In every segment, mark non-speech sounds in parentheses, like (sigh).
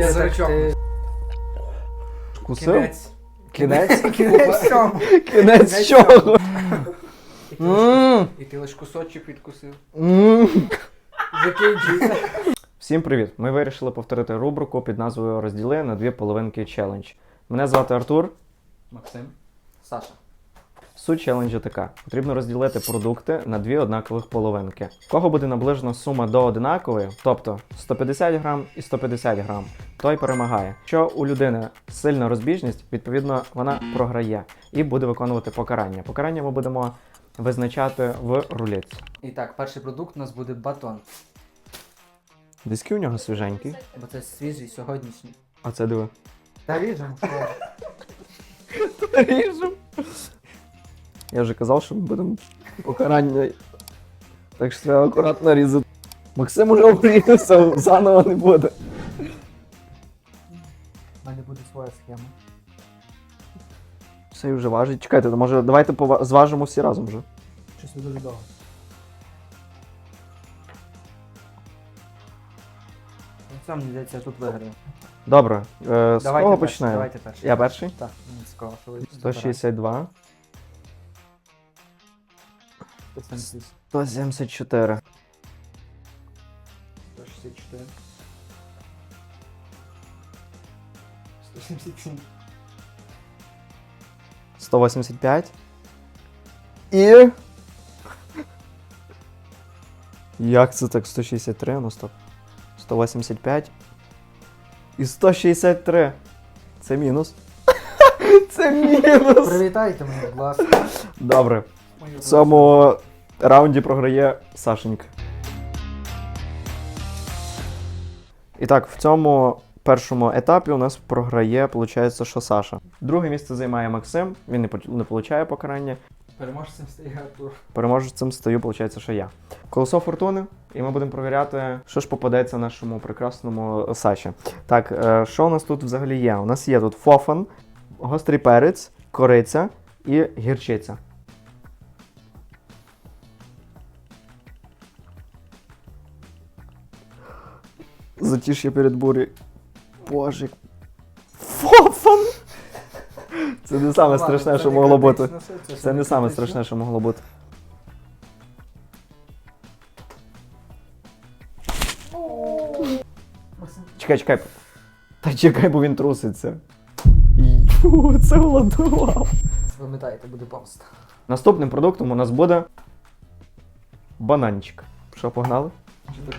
Язичок. ти- Вкусив? Кінець. Кінець? Кінець (laughs) цьому. Кінець Кінець чого? І ти, лиш, і ти лиш кусочок відкусив. Всім привіт! Ми вирішили повторити рубрику під назвою Розділи на дві половинки челендж. Мене звати Артур. Максим. Саша. Суть челенджу така: потрібно розділити продукти на дві однакових половинки. В Кого буде наближена сума до одинакової, тобто 150 грам і 150 грам, той перемагає. Якщо у людини сильна розбіжність, відповідно вона програє і буде виконувати покарання. Покарання ми будемо визначати в рулетці. І так, перший продукт у нас буде батон. Диски у нього свіженький. Бо це свіжий сьогоднішній. А це диви. Та ріжемо. Ріжем. Я вже казав, що ми будемо покарання. Так що треба акуратно різати. Максим уже обрізався, заново не буде. У мене буде своя схема. Все вже важить. Чекайте, може давайте пова- зважимо всі разом вже. Щось не дуже довго. Це мені здається, я тут виграю. Добре, е, з кого перший, починаємо? Давайте перший. Я перший? Так, мені цікаво, що ви 162. 170. 174. 164. 177. 185. І. Як це так? 163, ну стоп. 185. І 163. Це мінус. (laughs) Це мінус. Привітайте мене, будь ласка. Добре. В цьому раунді програє Сашенька. І так, в цьому першому етапі у нас програє, виходить, що Саша. Друге місце займає Максим, він не, не получає покарання. Переможцем стає Артур. Переможцем стою, виходить, що я. Колесо фортуни, і ми будемо перевіряти, що ж попадеться нашому прекрасному Саші. Так, е, що у нас тут взагалі є? У нас є тут фофан, гострий перець, кориця і гірчиця. Затиш'я перед бурею. Боже. Фофан! Це не саме страшне, що могло бути. Це не саме страшне, що могло бути. Чекай, чекай. Та чекай, бо він труситься. Ю, це голодував. Пам'ятаєте, буде помста. Наступним продуктом у нас буде бананчик. Що, погнали?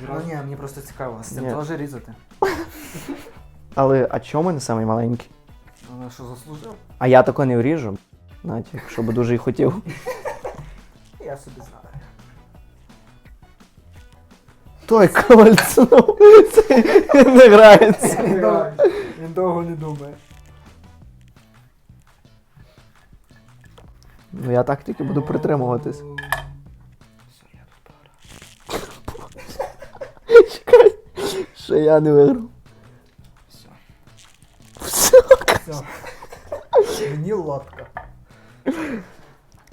Ну ні, мені просто цікаво, з цим Ні. теж різати. Але а чому мене самий маленький? Ну, що заслужив? А я тако не вріжу. Навіть, якщо би дуже і хотів. (laughs) Я собі знаю. Той ковальцов. Це не грається. Він довго, він довго не думає. Ну я так тільки буду притримуватись. Все, що я не виграв. Все. Все. Все. Мені лодка.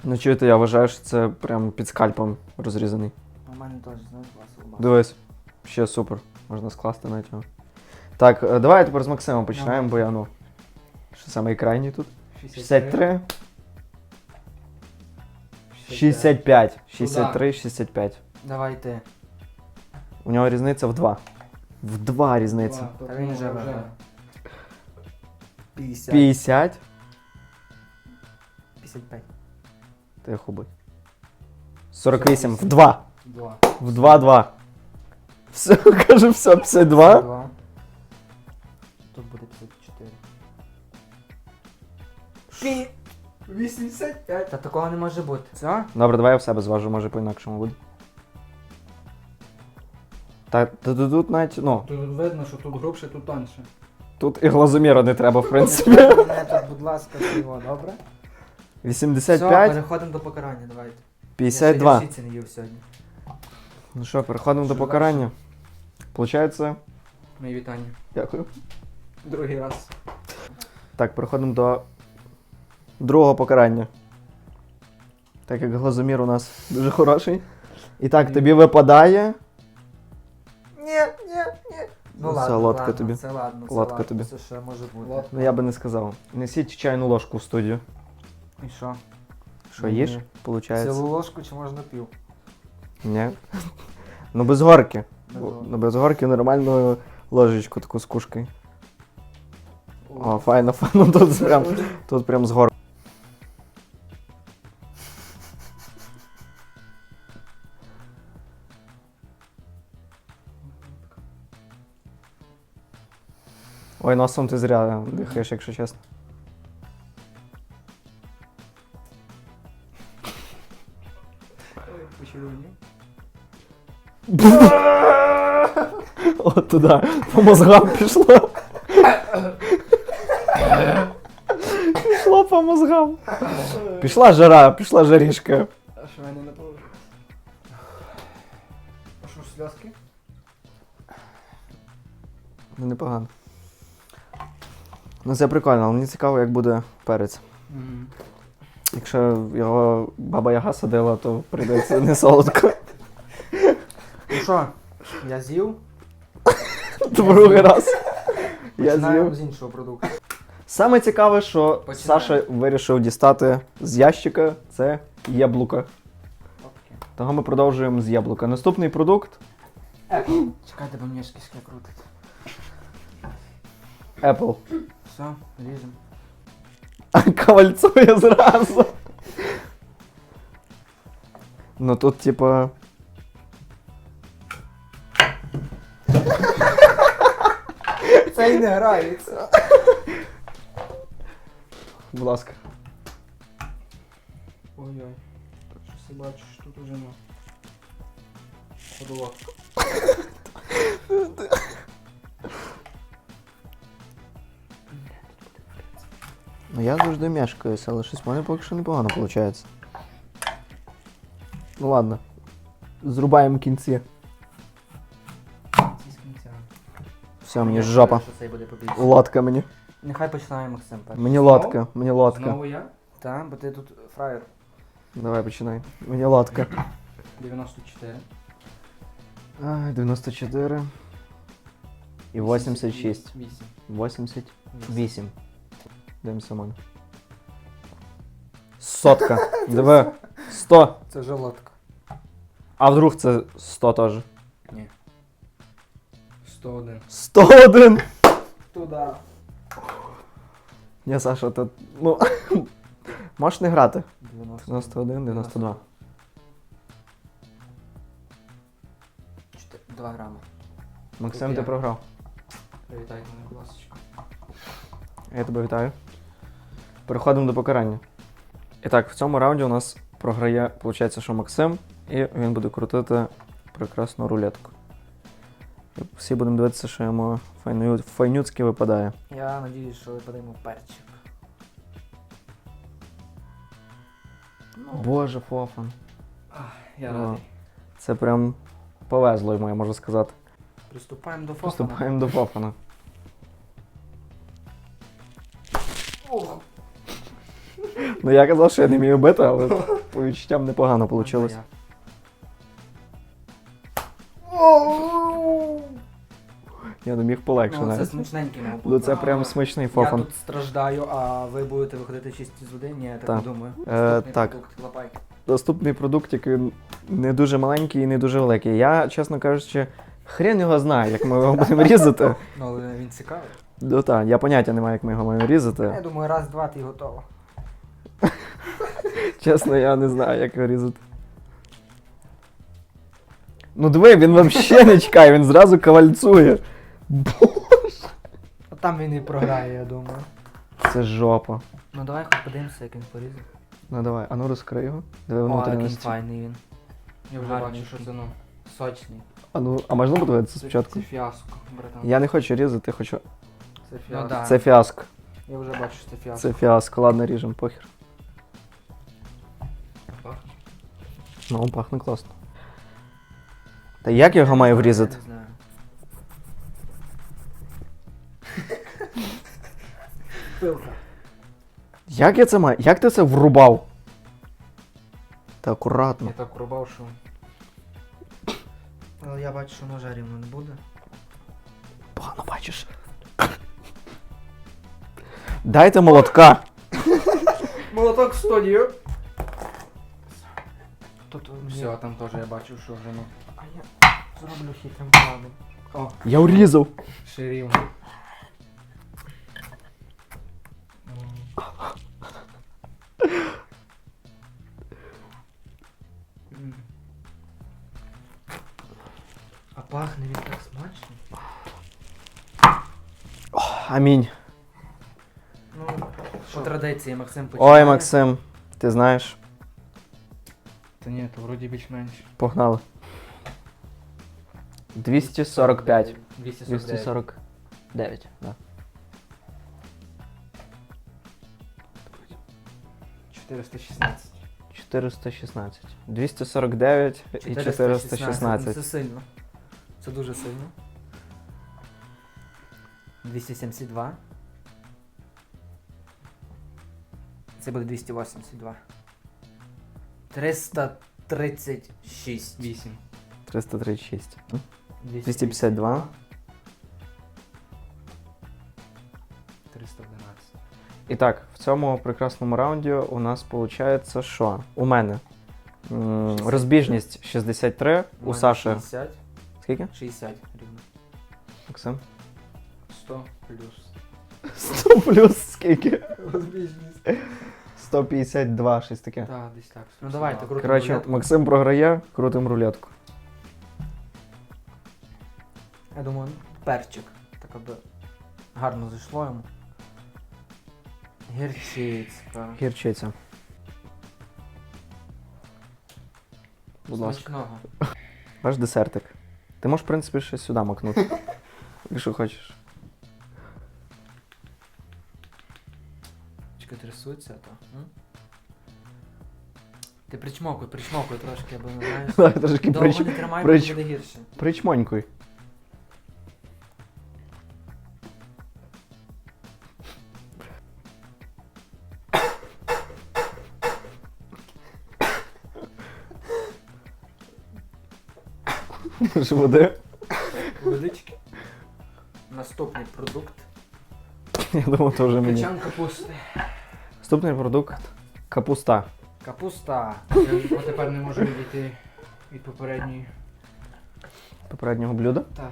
Ну чуєте, я вважаю, що це прям під скальпом розрізаний. У мене теж, знаєш, клас Дивись, ще супер. Можна скласти на цього. Так, е, давай тепер з Максимом починаємо, бо я ну. Що саме крайній тут? 63. 65. 63, 65. Давайте. У нього різниця в 2. В 2 різниця. Та він вже виграв. 50. 50. 55. Тихо будь. 48. В 2. 2. В 2, 2. Все, (laughs) кажу, все, 52. 2. Тут буде 54. Пі... 85. Та такого не може бути. Все? Добре, давай я в себе зважу, може по-інакшому буде. Та, та тут- тут навіть, ну, Тут видно, що тут грубше, тут тоньше. тут і глазоміра не треба, в принципі. Мене тут, будь ласка, всього, добре? Все, 85, переходимо до покарання, давайте. 52. Я ще гірчиці не їв сьогодні. Ну що, переходимо до Що покарання. Получається, Мої вітання. дякую. Другий раз. Так, переходимо до другого покарання. Так як глазомір у нас дуже хороший. І так, тобі випадає Ні, ні, ні. Ну ладно, Солодка ладно, тобі. Це ладно, це Солодка ладно, тобі. Це ще може бути. Ладно. Ну я би не сказав. Несіть чайну ложку в студію. І що? Що Ні. їж? Получається? Цілу ложку чи можна пів? Ні. Ну без горки. Без горки. Ну без горки нормальну ложечку таку з кушкою. О, файно, файно. (laughs) Тут прям, тут прям з гор. Ой, носом ти зря дихаєш, якщо чесно. От туди, по мозгам пішло. Пішло по мозгам. Пішла жара, пішла жарішка. А що мене не положив? А що сльозки? Ну непогано. Ну це прикольно, але мені цікаво, як буде перець. Якщо його баба Яга садила, то прийдеться не солодко. Ну що, я з'їв? Другий раз. Я Починаємо з'їв. з іншого продукту. Саме цікаве, що Починаємо. Саша вирішив дістати з ящика це яблука. Того ми продовжуємо з яблука. Наступний продукт Чекайте, бо мені ж кишки крутить. Apple. Все, ріжемо. А кавальцує зразу. Ну тут, типа. Це й не грається. Будь ласка. Ой-ой. Щось я бачу, що тут уже ну. Ходова. (laughs) Ну я завжди м'яшкаюся, але щось в мене поки що непогано виходить. Ну ладно. Зрубаємо кінці. Ці з кінця. Все, мені жопа. Що цей буде побільше. Лодка мені. Нехай починає Максим перший. Мені лодка, мені лодка. Знову я? Так, бо ти тут фраєр. Давай починай. Мені лодка. 94. Ай, 94. І 86. 8. 88. Дивимося мене. Сотка. (laughs) Диви. 100. Це желудка. А вдруг це 100 теж. Ні. 101. 101! Туда. Ні, Саша, ти. Ну. (laughs) Можеш не грати. 91, 92. 2 грами. Максим, ти програв. Привітайте мене, будь ласка. Я тебе вітаю. Переходимо до покарання. І так, в цьому раунді у нас програє, виходить, що Максим, і він буде крутити прекрасну рулетку. І всі будемо дивитися, що йому файню... файнюцьки випадає. Я надіюсь, що випадемо перчик. Ну, Боже, Фофан. Я Ну. радий. Це прям повезло йому, я можу сказати. приступаємо до фофана. Приступаємо до Фофана. Ну я казав, що я не вмію бити, але по відчуттям непогано вийшло. я. Я не міг полегше Ну, це навіть. смачненький, мабуть. Ну це прям смачний Я тут страждаю, а ви будете виходити чисті з води? Ні, я так Так. не думаю. Е, так. продукт, лапай. Наступний продукт, який не дуже маленький і не дуже великий. Я, чесно кажучи, хрен його знає, як ми його будемо різати. Ну, але він цікавий. Ну так, я поняття не маю, як ми його маємо різати. Я думаю, раз, два, ти готово. Чесно, я не знаю, як його різати. Ну диви, він взагалі не чекає, він зразу кавальцує. А там він і програє, я думаю. Це жопа. Ну давай хоч подивимося, як він порізав. Ну давай, а ну розкрий його. Диви О, який внутрішності. файний він. Я вже Гарний. бачу, що це ну. Сочний. А ну, а можна подивитися спочатку? Це фіаско, братан. Я не хочу різати, хочу. Це Ну фіаско. да. Це фіаско. Я вже бачу, що це фіаско. Це фіаско. Ладно, ріжемо, похер. Ну, пахне класно. Та як я його маю врізати? Я не знаю. Пилка. Як я це маю? Як ти це врубав? Та акуратно. Я так рубав, що. Але я бачу, що ножа рівно не буде. погано бачиш. Дайте молотка. Молоток в студію. Тут все, там теж я бачу, що вже ну. А я зроблю хитрим планом. О, Я урізав. ще рівно. М. А пахне він так смачно. Амінь. Ну, по традиції Максим починає. Ой, Максим, ти знаєш, ні, то вроді більш-менш. погнали. 245. 249. 249, да. 416. 416. 249 і 416. 416. Це сильно. Це дуже сильно. 272. Це буде 282. 336. 8. 336. 252. 311. І так, в цьому прекрасному раунді у нас виходить, що? У мене м, розбіжність 63, у мене Саші. 60. Скільки? 60 рівно. Максим? 100 плюс. 100 плюс скільки? Розбіжність. 152, щось таке. Так, десь так. Ну давайте, крутимо Коротше, рулетку. Максим програє, крутим рулетку. Я думаю, перчик. Так аби гарно зайшло йому. Гірчицька. Гірчиця. Будь ласка. Смачного. Ваш десертик. Ти можеш, в принципі, ще сюди макнути. (laughs) Якщо хочеш. Чекай, трясуться, то. м? Ти причмокуй, причмокуй трошки, аби не знаєш. Давай трошки Довго прич... не тримай, прич- бо буде гірше. причмонькуй. (laughs) Води. Водички. Наступний продукт. Я думав, то вже мені. Качан капусти. Наступний продукт капуста. Капуста. Я тепер не можу відійти від попередньої. Попереднього блюда. Так.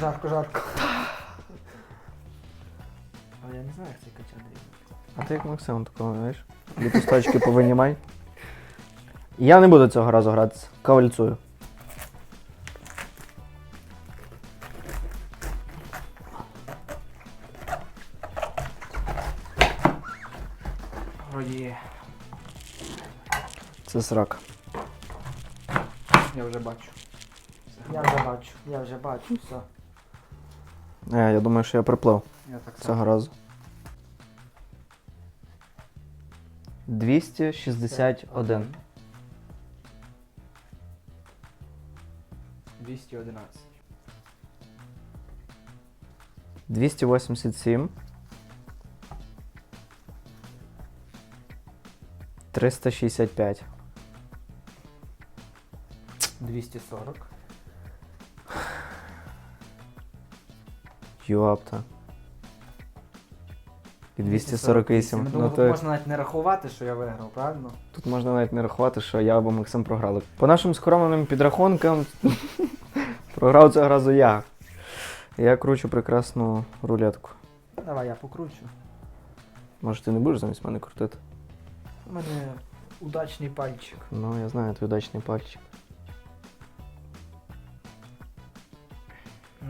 Жарко, жарко. Але я не знаю, як цей качан. А ти як Максим такого, знаєш? Ліпісточки повинімай. Я не буду цього разу гратися. Кавальцую. Це срак. я вже бачу. Я вже бачу, я вже бачу, все. Е, я думаю, що я приплив Я так само. цього разу. 261. 211. 287. 365. 240. Юапта. І 248. Я Ну, тут можна навіть не рахувати, що я виграв, правильно? тут можна навіть не рахувати, що я або Максим програли. По нашим скромним підрахункам (laughs) програв цього разу я. Я кручу прекрасну рулетку. Давай я покручу. Може, ти не будеш замість мене крутити? У мене удачний пальчик. Ну, я знаю, твій удачний пальчик.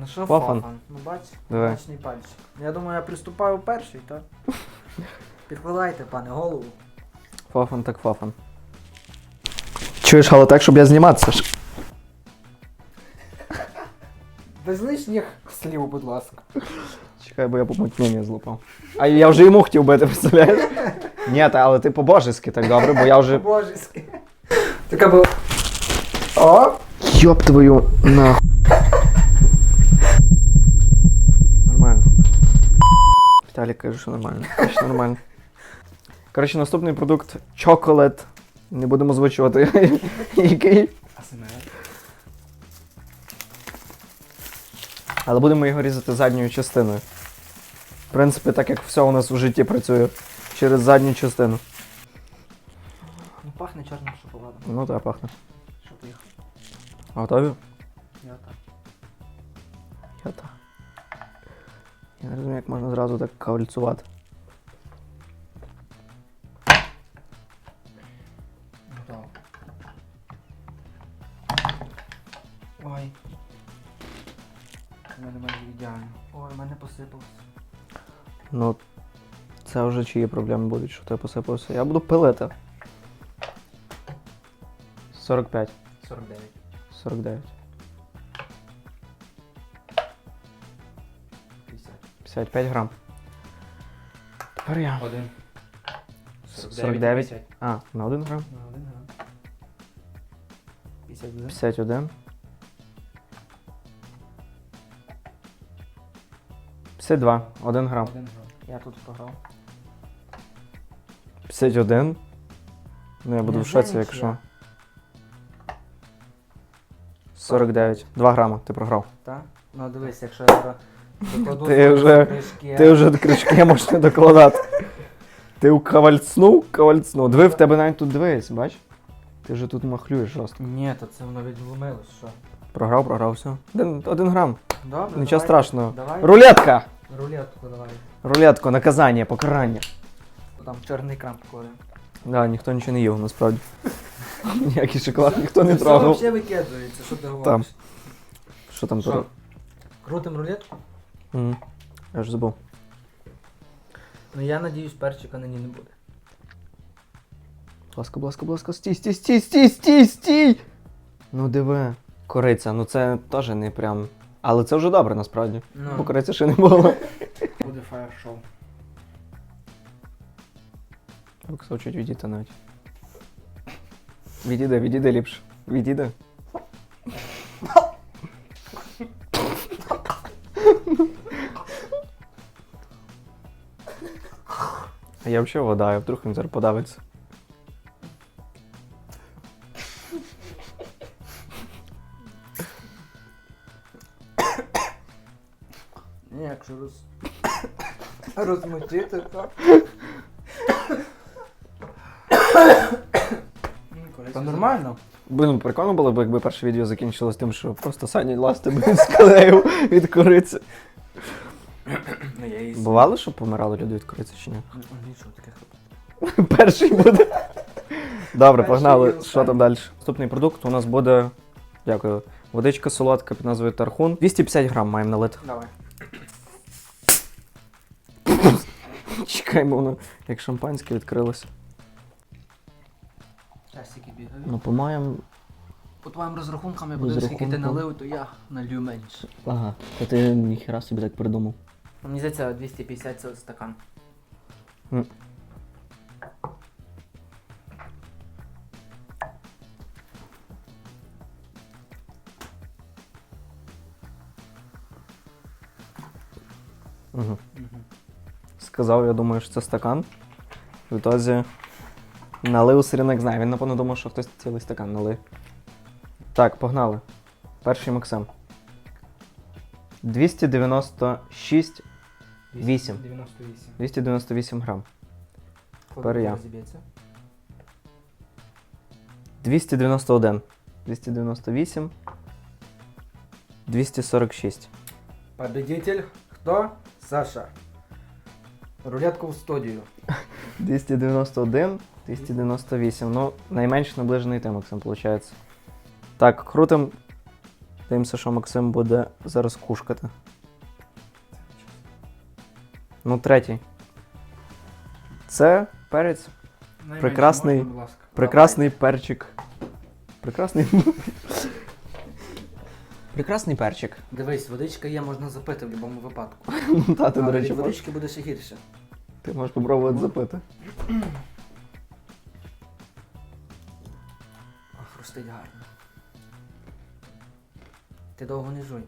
Ну що Фофан. фофан? Ну бач, Давай. удачний пальчик. Я думаю, я приступаю перший, так? (laughs) Підкладайте, пане, голову. Фафан так фафан. Чуєш, але так, щоб я зніматися. ж. (laughs) Без лишніх слів, будь ласка. Чекай, бо я помутнення злопав. А я вже йому хотів бити, представляєш? (laughs) Ні, та, але ти по-божески так добре, бо я вже. Божеськи. Така була. О! Йоп твою нахуй. Нормально. Віталік каже, що нормально. Що нормально. Коротше, наступний продукт чоколад. Не будемо озвучувати. (laughs) Який. Але будемо його різати задньою частиною. В принципі, так як все у нас в житті працює через задню частину. Ну пахне чорним шоколадом. Ну так, пахне. Що поїхав? Готові? Я так. Я так. Я не розумію, як можна зразу так кавальцювати. Ой. У мене майже ідеально. Ой, в мене посипалось. Ну, це вже чиї проблеми будуть, що ти посипався. Я буду пилити. 45, 49. 49, 55 грам. Тепер я. Один. 49. 50. А, на 1 грам. На один грам. 51. 51. 52, 1 грам. Один грам. Я тут програв. 51. Ну, я буду в шоці, якщо. 49. 2 грама, ти програв. Так? Ну дивись, якщо я зараз докладу Ти свої вже- кришки, Ти вже крючки можеш не докладати. Ти кавальцнув, кавальцнув. Диви, в тебе навіть тут дивись, бач? Ти вже тут махлюєш жорстко. Ні, то це воно відломилось, що? Програв, програв, все. Один, один грам. Добре, Нічого давай. страшного. Давай. Рулетка! Рулетку давай. Рулетку, наказання, покарання. Там чорний крам покладемо. Да, ніхто нічого не їв, насправді. (laughs) Ніякий шоколад ніхто не Все трогав. взагалі викидується, що ти говориш? Що там Що? тут? Крутим рулетку? Мгм. Я ж забув. Ну я надіюсь, перчика на ній не буде. Будь ласка, будь ласка, будь ласка, стій, стій, стій, стій, стій, стій! Ну диви. Кориця, ну це теж не прям. Але це вже добре насправді. Ну, Бо кориці ще не було. Буде фаєр-шоу. Так, чуть відійти навіть. Відійде, відійде ліпше. Відійде. Я взагалі вода, я вдруг він зараз подавиться. ні, якщо роз... розмочити, то... Та нормально. Блін, прикольно було б, якби перше відео закінчилось тим, що просто Саня ласти би склеїв від кориці. Ну я її... Бувало, що помирали люди від кориці чи ні? Нічого таке. (laughs) Перший буде. Добре, Перший і погнали. останній. Що там далі? Наступний продукт у нас буде. Дякую. Водичка солодка під назвою Тархун. 250 грам маємо налити. Давай. Чекаємо воно, як шампанське відкрилося. Часики бігають. Ну, по-моєму. По твоїм розрахункам, я буду скільки ти налив, то я налью менше. Ага, то ти ніхера собі так придумав. Мені здається, 250 це стакан. М. Угу. Сказав, я думаю, що це стакан. В ітозі налив сирінок знає. Він, напевно, думав, що хтось цілий стакан налив. Так, погнали. Перший Максим. 296 Вісім. 98. 298 грам. Тепер я. 291. 298. 246. Победитель. Хто? Саша. Рулетку в студію. (laughs) 291, 298. Ну, найменш наближений ти, Максим, виходить. Так, крутим. Дивимося, що Максим буде зараз кушкати. Ну, третій. Це перець. Найменше Прекрасний. можна, будь ласка. Прекрасний перчик. Прекрасний. (laughs) Прекрасний перчик. Дивись, водичка є, можна запити в будь-якому випадку. (laughs) Та, ти, до Але речі, від можеш. водички буде ще гірше. Ти можеш попробувати запити. (clears throat) Хрустить гарно. Ти довго не жуй.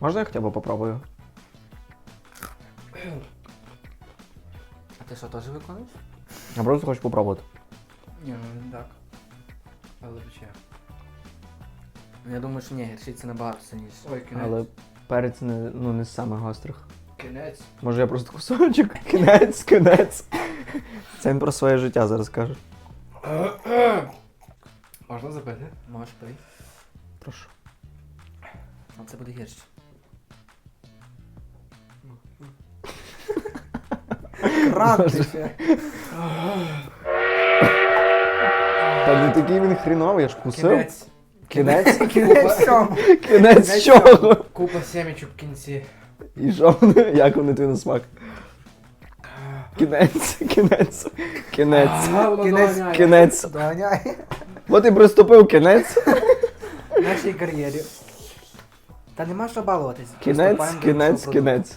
Можна я хоча б попробую? А ти що, теж виконуєш? Я просто хочу попробувати. Ні, ну не так. Але. Я думаю, що ні, гірчиця набагато сильніше. Ой, кінець. Але перець не, ну, не з самих гострих. Кінець. Може я просто кусочок? Кінець, кінець. Це він про своє життя зараз каже. Можна запити? Можеш пий. Прошу. А це буде гірше. Та не такий він хріновий, я ж кусив. Кінець. Кінець? Кінець сьому. Кінець чого? Купа семечок в кінці. І що вони? Як вони тобі на смак? Кінець, кінець, кінець, А, воно Кінець, доганяє. кінець. Доганяй. От і приступив кінець. В нашій кар'єрі. Та нема що балуватись. Кінець, Приступаємо до кінець, іншого кінець.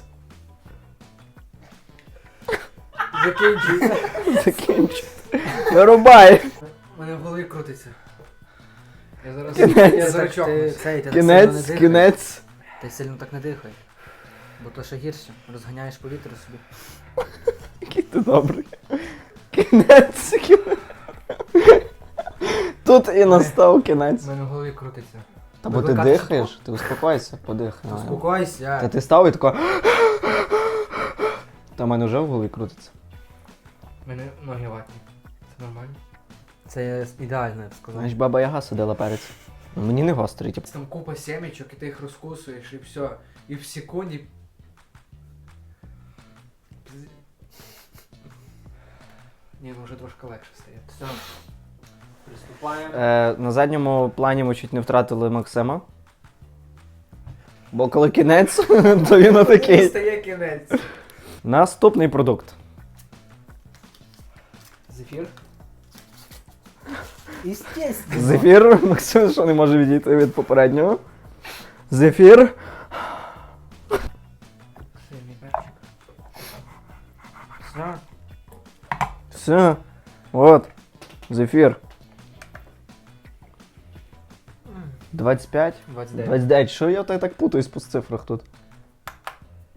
Закінчується. Закінчу. Вирубай. У мене в голові крутиться. Я зараз. Кінець. Я чокнусь. ти- цей, ти так сильно не Кінець, дихай. кінець. Ти сильно так не дихай. Бо то ще гірше. Розганяєш повітря собі. Який ти добрий. Кінець, кінець. Тут і настав кінець. У мене в голові крутиться. Та бо ти Викликати дихаєш, ти успокойся, подихай. Успокойся. Та ти став і тако. Та в мене вже в голові крутиться. У мене ноги ватні. Це нормально? Це ідеально, я б сказав. Знаєш, баба Яга сидела перець. Ну мені не гострий, типу. Там купа семечок, і ти їх розкусуєш, і все. І в секунді. Ні, ну вже трошки легше стає. Все. Приступаємо. Е, на задньому плані ми чуть не втратили Максима. Бо коли кінець, (laughs) то він отакий. Стає кінець. Наступний продукт. Зефір. Естественно. (laughs) Зефір. (laughs) Максим, що не може відійти від попереднього. Зефір. Сильний перчик. Все. Все. От. Зефір. 25. 29. 29. Що я та так путаюсь по цифрах тут?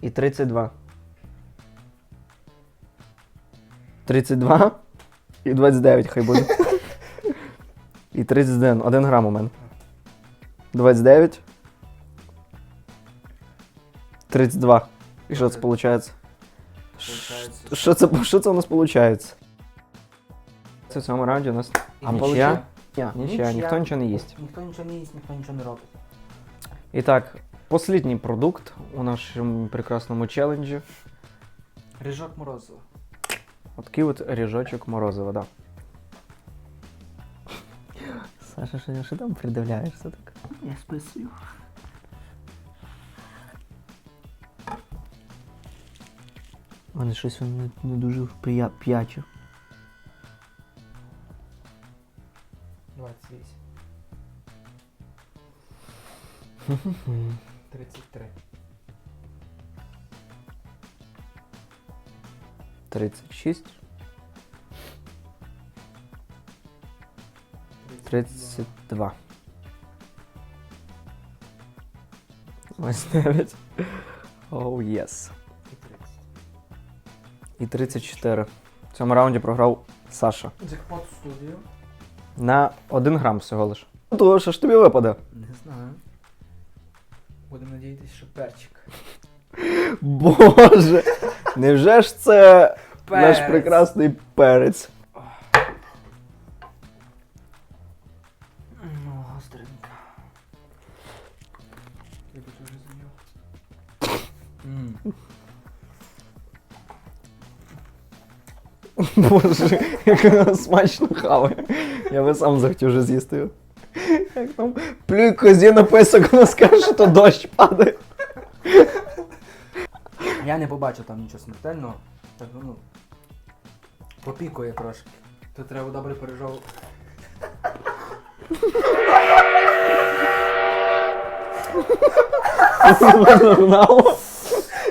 І 32. 32 І 29 хай буде. (laughs) І 31. 1 грам у мене. 29. 32. І що це виходить? Получається. Що це, що це у нас виходить? Це в цьому раунді у нас А нічия. нічия? Ні, нічия, ніхто нічого не їсть. Ніхто нічого не їсть, ніхто нічого не робить. І так, послідній продукт у нашому прекрасному челенджі. Рижок морозиво. Такий от ріжочок морозива, да. (laughs) Саша, що, що там придивляєшся так? Я. У мене щось не, не дуже п'я, п'яче. 28. 33. (laughs) 36. 32. Ось 9. Оу, єс. І 30. І 34. В цьому раунді програв Саша. Джекпот студію. На 1 грам всього лиш. То що ж тобі випаде? Не знаю. Будемо надіятися, що перчик. (laughs) Боже! Невже ж це наш прекрасний перець? Ну, гостренько. Я би вже зайняв. Боже, як воно смачно хаває. Я би сам захотів вже з'їсти його. Як там плюй козі написок, вона скаже, що то дощ падає. Я не побачив там нічого смертельного. Так, ну. Попікує трошки. То треба добре пережов.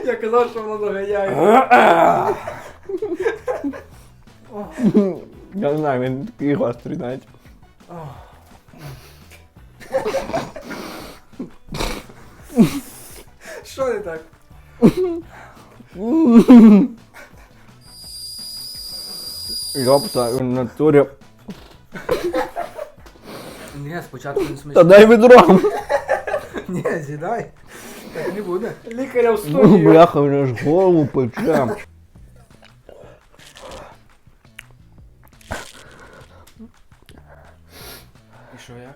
Я казав, що воно доганяє. Я не знаю, він такий гострий навіть. Що не так? Йопта, в натурі. Ні, спочатку не Та смачно. дай відро. Ні, з'їдай. Так не буде. Лікаря в Ну, студію. бляха, мене ж голову пече. І що як?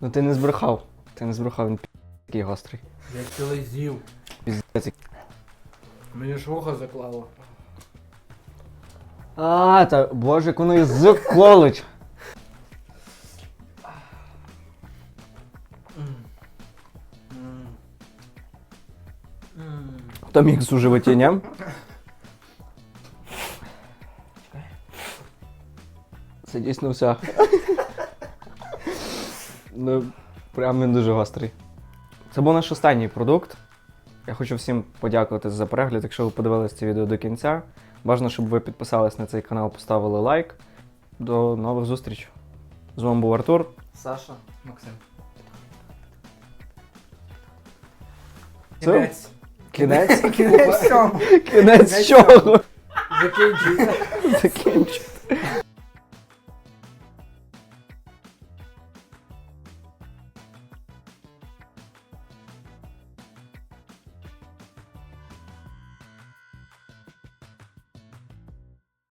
Ну ти не збрехав. Ти не збрехав, він такий гострий. Я цілий з'їв. Піздець. Мені ж вуха заклало. А, та боже, як воно язик колить. М. М. Там мікс у животі? Це дійсно все. Ну, прям він дуже гострий. Це був наш останній продукт. Я хочу всім подякувати за перегляд, якщо ви подивилися це відео до кінця. Бажано, щоб ви підписались на цей канал, поставили лайк. До нових зустрічей. З вами був Артур. Саша. Максим. Це? Кінець. Кінець? (laughs) Кінець всьому. Кінець чого? Закінчується. (laughs) Закінчити.